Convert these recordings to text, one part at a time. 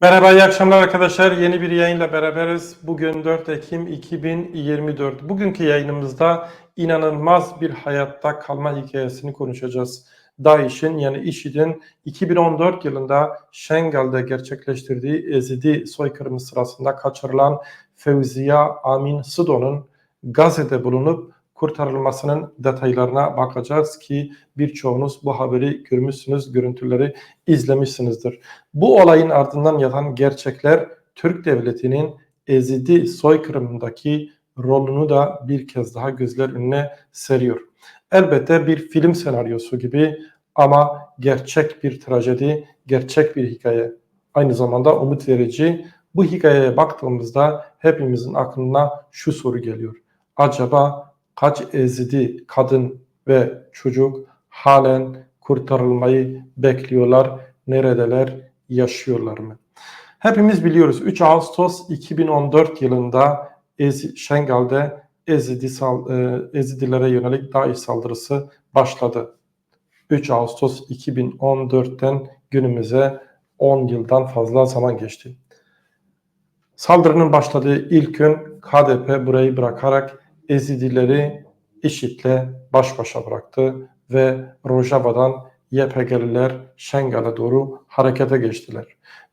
Merhaba, iyi akşamlar arkadaşlar. Yeni bir yayınla beraberiz. Bugün 4 Ekim 2024. Bugünkü yayınımızda inanılmaz bir hayatta kalma hikayesini konuşacağız. DAEŞ'in yani IŞİD'in 2014 yılında Şengal'de gerçekleştirdiği Ezidi soykırımı sırasında kaçırılan Fevziya Amin Sıdo'nun Gazze'de bulunup kurtarılmasının detaylarına bakacağız ki birçoğunuz bu haberi görmüşsünüz, görüntüleri izlemişsinizdir. Bu olayın ardından yatan gerçekler Türk Devleti'nin Ezidi soykırımındaki rolünü da bir kez daha gözler önüne seriyor. Elbette bir film senaryosu gibi ama gerçek bir trajedi, gerçek bir hikaye. Aynı zamanda umut verici. Bu hikayeye baktığımızda hepimizin aklına şu soru geliyor. Acaba kaç Ezidi kadın ve çocuk halen kurtarılmayı bekliyorlar? Neredeler? Yaşıyorlar mı? Hepimiz biliyoruz 3 Ağustos 2014 yılında Ez Şengal'de Ezidi sal, e, Ezidilere yönelik DAEŞ saldırısı başladı. 3 Ağustos 2014'ten günümüze 10 yıldan fazla zaman geçti. Saldırının başladığı ilk gün KDP burayı bırakarak Ezidileri IŞİD'le baş başa bıraktı ve Rojava'dan YPG'liler Şengal'e doğru harekete geçtiler.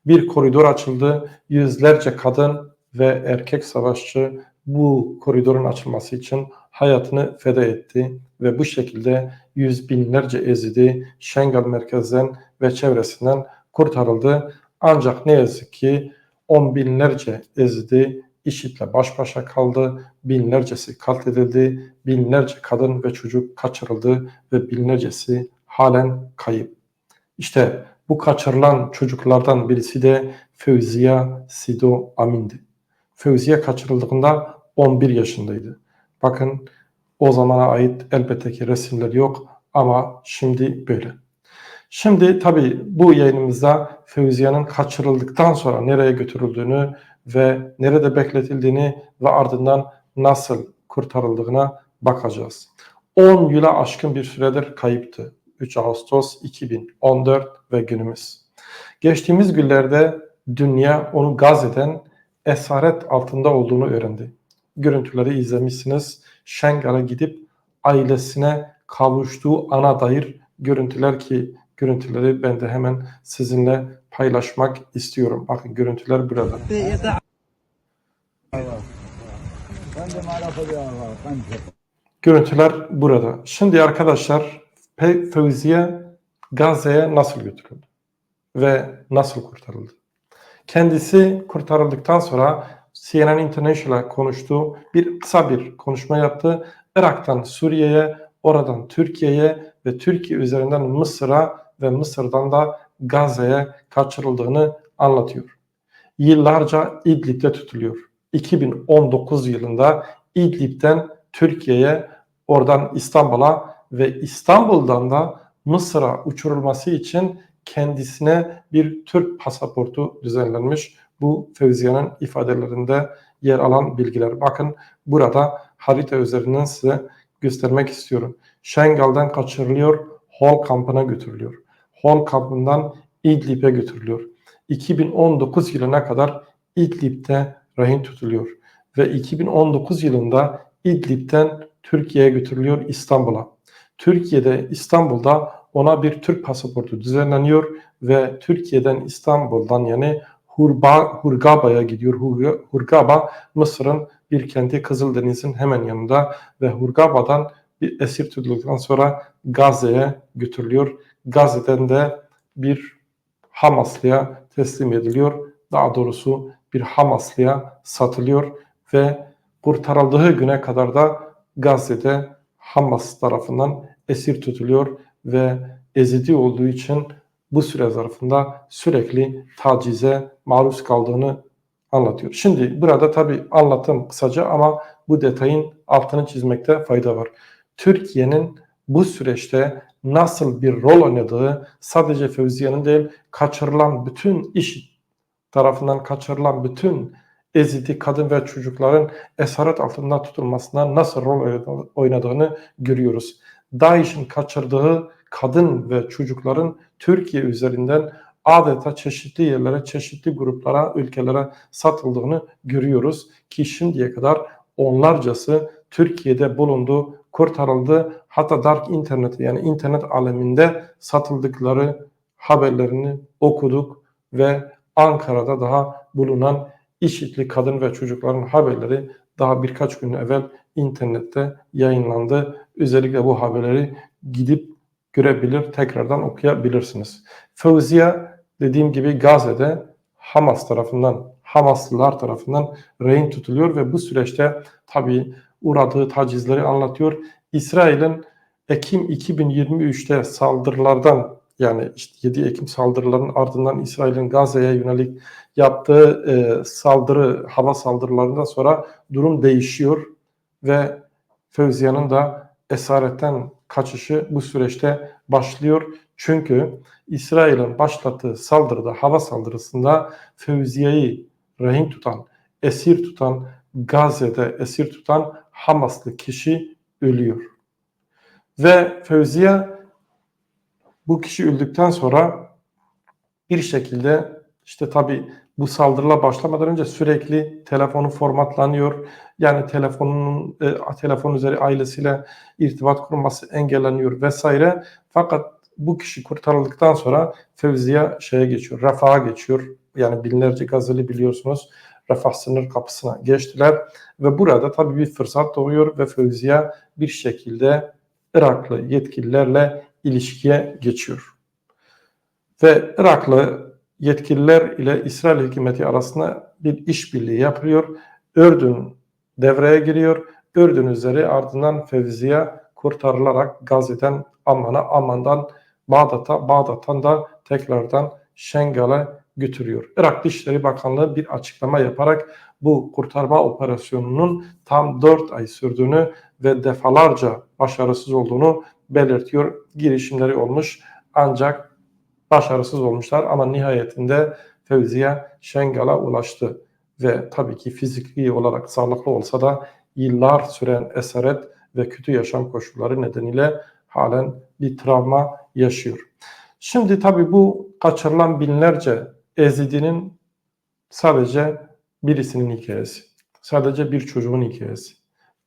Bir koridor açıldı. Yüzlerce kadın ve erkek savaşçı bu koridorun açılması için hayatını feda etti ve bu şekilde yüz binlerce ezidi Şengal merkezden ve çevresinden kurtarıldı. Ancak ne yazık ki on binlerce ezidi IŞİD'le baş başa kaldı, binlercesi katledildi, binlerce kadın ve çocuk kaçırıldı ve binlercesi halen kayıp. İşte bu kaçırılan çocuklardan birisi de Fevziya Sido Amin'di. Fevziya kaçırıldığında 11 yaşındaydı. Bakın o zamana ait elbette ki resimler yok ama şimdi böyle. Şimdi tabii bu yayınımızda Fevziya'nın kaçırıldıktan sonra nereye götürüldüğünü ve nerede bekletildiğini ve ardından nasıl kurtarıldığına bakacağız. 10 yıla aşkın bir süredir kayıptı. 3 Ağustos 2014 ve günümüz. Geçtiğimiz günlerde dünya onu Gazze'den esaret altında olduğunu öğrendi. Görüntüleri izlemişsiniz. Şengal'a gidip ailesine kavuştuğu ana dair görüntüler ki görüntüleri ben de hemen sizinle paylaşmak istiyorum. Bakın görüntüler burada. Görüntüler burada. Şimdi arkadaşlar Fevziye Gazze'ye nasıl götürüldü ve nasıl kurtarıldı? Kendisi kurtarıldıktan sonra CNN International'a konuştuğu bir kısa bir konuşma yaptı. Irak'tan Suriye'ye, oradan Türkiye'ye ve Türkiye üzerinden Mısır'a ve Mısır'dan da Gazze'ye kaçırıldığını anlatıyor. Yıllarca İdlib'de tutuluyor. 2019 yılında İdlib'den Türkiye'ye, oradan İstanbul'a ve İstanbul'dan da Mısır'a uçurulması için kendisine bir Türk pasaportu düzenlenmiş. Bu Fevziye'nin ifadelerinde yer alan bilgiler. Bakın burada harita üzerinden size göstermek istiyorum. Şengal'den kaçırılıyor, Hol kampına götürülüyor. Hol kampından İdlib'e götürülüyor. 2019 yılına kadar İdlib'de rehin tutuluyor. Ve 2019 yılında İdlib'den Türkiye'ye götürülüyor İstanbul'a. Türkiye'de İstanbul'da ona bir Türk pasaportu düzenleniyor ve Türkiye'den İstanbul'dan yani Hurba, Hurgaba'ya gidiyor. Hurga- Hurgaba Mısır'ın bir kenti Kızıldeniz'in hemen yanında ve Hurgaba'dan bir esir tutulduktan sonra Gazze'ye götürülüyor. Gazze'den de bir Hamaslı'ya teslim ediliyor. Daha doğrusu bir Hamaslı'ya satılıyor ve kurtarıldığı güne kadar da Gazze'de Hamas tarafından esir tutuluyor ve ezidi olduğu için bu süre zarfında sürekli tacize maruz kaldığını anlatıyor. Şimdi burada tabi anlatım kısaca ama bu detayın altını çizmekte fayda var. Türkiye'nin bu süreçte nasıl bir rol oynadığı sadece Fevziye'nin değil kaçırılan bütün iş tarafından kaçırılan bütün ezidi kadın ve çocukların esaret altında tutulmasına nasıl rol oynadığını görüyoruz. DAEŞ'in kaçırdığı kadın ve çocukların Türkiye üzerinden adeta çeşitli yerlere, çeşitli gruplara, ülkelere satıldığını görüyoruz ki şimdiye kadar onlarcası Türkiye'de bulundu, kurtarıldı. Hatta dark internet yani internet aleminde satıldıkları haberlerini okuduk ve Ankara'da daha bulunan işitli kadın ve çocukların haberleri daha birkaç gün evvel internette yayınlandı. Özellikle bu haberleri gidip görebilir, tekrardan okuyabilirsiniz. Fevziye dediğim gibi Gazze'de Hamas tarafından, Hamaslılar tarafından rehin tutuluyor ve bu süreçte tabii uğradığı tacizleri anlatıyor. İsrail'in Ekim 2023'te saldırılardan yani işte 7 Ekim saldırılarının ardından İsrail'in Gazze'ye yönelik yaptığı e, saldırı, hava saldırılarından sonra durum değişiyor ve Fevziye'nin da esaretten kaçışı bu süreçte başlıyor. Çünkü İsrail'in başlattığı saldırıda, hava saldırısında Fevziye'yi rehin tutan, esir tutan, Gazze'de esir tutan Hamaslı kişi ölüyor. Ve Fevziye bu kişi öldükten sonra bir şekilde işte tabi bu saldırıla başlamadan önce sürekli telefonu formatlanıyor. Yani telefonun e, telefon üzeri ailesiyle irtibat kurması engelleniyor vesaire. Fakat bu kişi kurtarıldıktan sonra Fevziye şeye geçiyor, Refah'a geçiyor. Yani binlerce Gazeli biliyorsunuz Refah sınır kapısına geçtiler ve burada tabii bir fırsat doğuyor ve Fevziye bir şekilde Iraklı yetkililerle ilişkiye geçiyor. Ve Iraklı yetkililer ile İsrail hükümeti arasında bir işbirliği yapılıyor. Ürdün devreye giriyor. Ürdün üzeri ardından Fevziye kurtarılarak Gazze'den Amman'a, Amman'dan Bağdat'a, Bağdat'tan da tekrardan Şengal'e götürüyor. Irak Dışişleri Bakanlığı bir açıklama yaparak bu kurtarma operasyonunun tam 4 ay sürdüğünü ve defalarca başarısız olduğunu belirtiyor. Girişimleri olmuş ancak başarısız olmuşlar ama nihayetinde Fevziye Şengal'a ulaştı ve tabii ki fiziki olarak sağlıklı olsa da yıllar süren esaret ve kötü yaşam koşulları nedeniyle halen bir travma yaşıyor. Şimdi tabii bu kaçırılan binlerce Ezidi'nin sadece birisinin hikayesi. Sadece bir çocuğun hikayesi.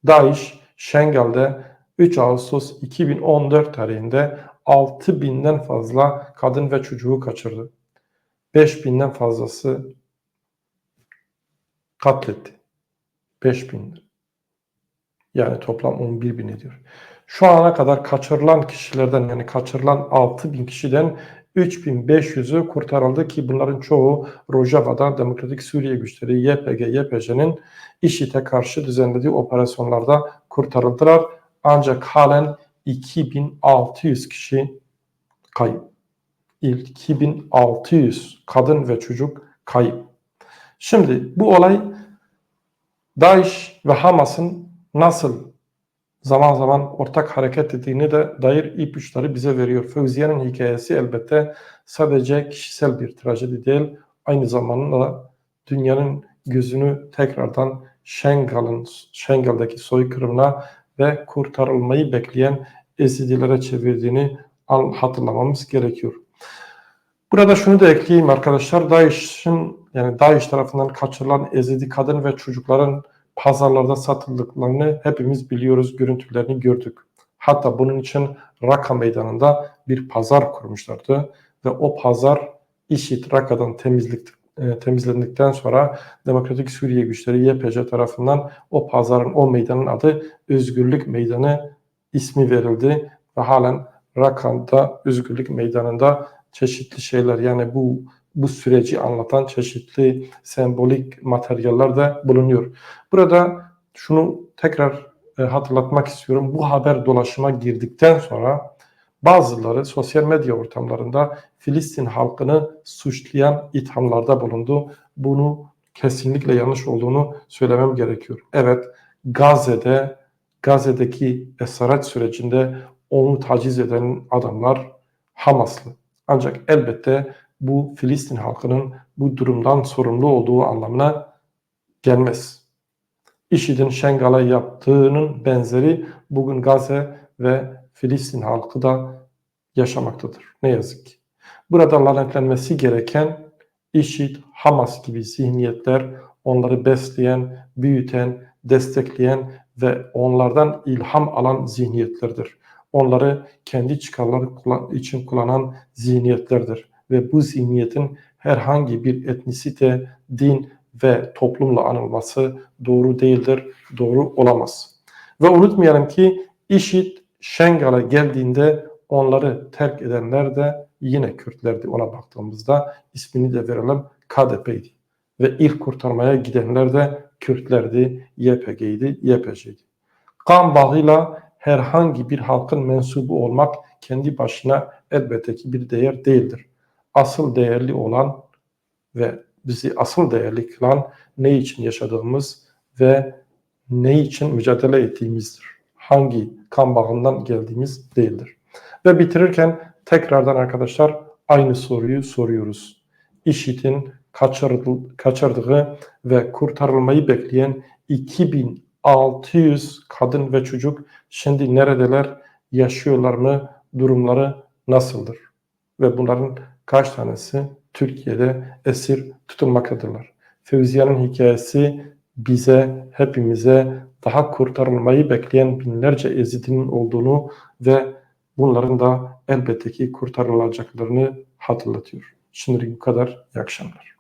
Daesh Şengal'de 3 Ağustos 2014 tarihinde 6 binden fazla kadın ve çocuğu kaçırdı. 5 binden fazlası katletti. 5 bin. Yani toplam 11 bin ediyor. Şu ana kadar kaçırılan kişilerden yani kaçırılan 6 bin kişiden 3500'ü kurtarıldı ki bunların çoğu Rojava'da Demokratik Suriye Güçleri YPG, YPJ'nin IŞİD'e karşı düzenlediği operasyonlarda kurtarıldılar. Ancak halen 2600 kişi kayıp. 2600 kadın ve çocuk kayıp. Şimdi bu olay DAEŞ ve Hamas'ın nasıl zaman zaman ortak hareket ettiğini de dair ipuçları bize veriyor. Fevziye'nin hikayesi elbette sadece kişisel bir trajedi değil, aynı zamanda dünyanın gözünü tekrardan Şengal'ın Şengal'daki soykırımına ve kurtarılmayı bekleyen Ezidilere çevirdiğini hatırlamamız gerekiyor. Burada şunu da ekleyeyim arkadaşlar. DAEŞ'in yani DAEŞ tarafından kaçırılan Ezidi kadın ve çocukların pazarlarda satıldıklarını hepimiz biliyoruz, görüntülerini gördük. Hatta bunun için Raka meydanında bir pazar kurmuşlardı ve o pazar IŞİD Raka'dan temizlik, e, temizlendikten sonra Demokratik Suriye güçleri YPG tarafından o pazarın, o meydanın adı Özgürlük Meydanı ismi verildi ve halen Raka'da Özgürlük Meydanı'nda çeşitli şeyler yani bu bu süreci anlatan çeşitli sembolik materyaller de bulunuyor. Burada şunu tekrar e, hatırlatmak istiyorum. Bu haber dolaşıma girdikten sonra bazıları sosyal medya ortamlarında Filistin halkını suçlayan ithamlarda bulundu. Bunu kesinlikle yanlış olduğunu söylemem gerekiyor. Evet, Gazze'de, Gazze'deki esaret sürecinde onu taciz eden adamlar Hamaslı. Ancak elbette bu Filistin halkının bu durumdan sorumlu olduğu anlamına gelmez. IŞİD'in Şengal'a yaptığının benzeri bugün Gazze ve Filistin halkı da yaşamaktadır. Ne yazık ki. Burada lanetlenmesi gereken IŞİD, Hamas gibi zihniyetler onları besleyen, büyüten, destekleyen ve onlardan ilham alan zihniyetlerdir. Onları kendi çıkarları için kullanan zihniyetlerdir. Ve bu zihniyetin herhangi bir etnisite, din ve toplumla anılması doğru değildir, doğru olamaz. Ve unutmayalım ki IŞİD Şengal'a geldiğinde onları terk edenler de yine Kürtlerdi ona baktığımızda ismini de verelim KDP'ydi. Ve ilk kurtarmaya gidenler de Kürtlerdi, YPG'ydi, YPJ'ydi. Kan bağıyla herhangi bir halkın mensubu olmak kendi başına elbette ki bir değer değildir. Asıl değerli olan ve bizi asıl değerli kılan ne için yaşadığımız ve ne için mücadele ettiğimizdir. Hangi kan bağından geldiğimiz değildir. Ve bitirirken tekrardan arkadaşlar aynı soruyu soruyoruz. Kaçırdı- kaçırdığı ve kurtarılmayı bekleyen 2600 kadın ve çocuk şimdi neredeler, yaşıyorlar mı, durumları nasıldır? Ve bunların kaç tanesi Türkiye'de esir tutulmaktadırlar? Fevziye'nin hikayesi bize, hepimize daha kurtarılmayı bekleyen binlerce ezidinin olduğunu ve bunların da elbette ki kurtarılacaklarını hatırlatıyor. Şimdilik bu kadar. İyi akşamlar.